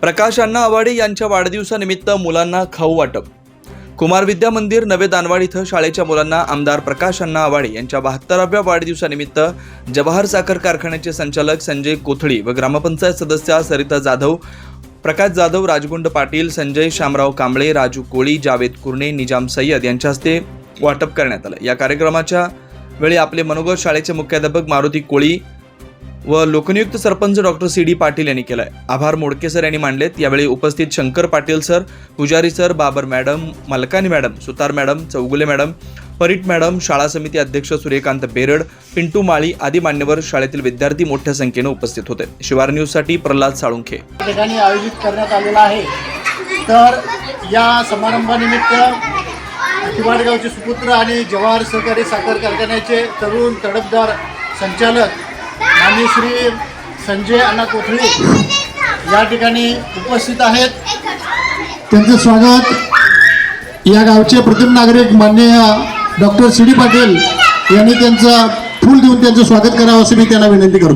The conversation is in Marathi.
प्रकाश अण्णा आवाडे यांच्या वाढदिवसानिमित्त मुलांना खाऊ वाटप. कुमार विद्या मंदिर नवे दानवाड इथं शाळेच्या मुलांना आमदार प्रकाश अण्णा आवाडे यांच्या बहात्तराव्या वाढदिवसानिमित्त जवाहर साखर कारखान्याचे संचालक संजय कोथळी व ग्रामपंचायत सदस्या सरिता जाधव प्रकाश जाधव राजगुंड पाटील संजय शामराव कांबळे राजू कोळी जावेद कुर्णे निजाम सय्यद यांच्या हस्ते वाटप करण्यात आलं. या कार्यक्रमाच्या वेळी आपले मनोगत शाळेचे मुख्याध्यापक मारुती कोळी व लोकनियुक्त sarpanch doctor C D Patil यांनी केलाय. आभार मोडके सर यांनी मांडलेत. यावेळी उपस्थित Shankar Patil sir Pujari sir Babar madam Malkani madam Sutar madam Chougule madam Parit madam शाळा समिती अध्यक्ष सूर्यकांत बेरड पिंटू माळी आदी मान्यवर शाळेतील विद्यार्थी मोठ्या संख्येनं उपस्थित होते. शिवार न्यूजसाठी प्रल्हाद साळुंखे. ठिकाणी आयोजित करण्यात आलेला आहे. तर या समारंभानिमित्त किवाडगावचे सुपुत्र आणि जवाहर सहकारी साखर कारखान्याचे तरुण तडफदार संचालक आणि श्री संजय अण्णा कोथळी या ठिकाणी उपस्थित आहेत. त्यांचं स्वागत. या गावचे प्रथम नागरिक माननीय डॉक्टर सी डी पाटील यांनी त्यांचं फूल देऊन त्यांचं स्वागत करावं असं मी त्यांना विनंती करतो.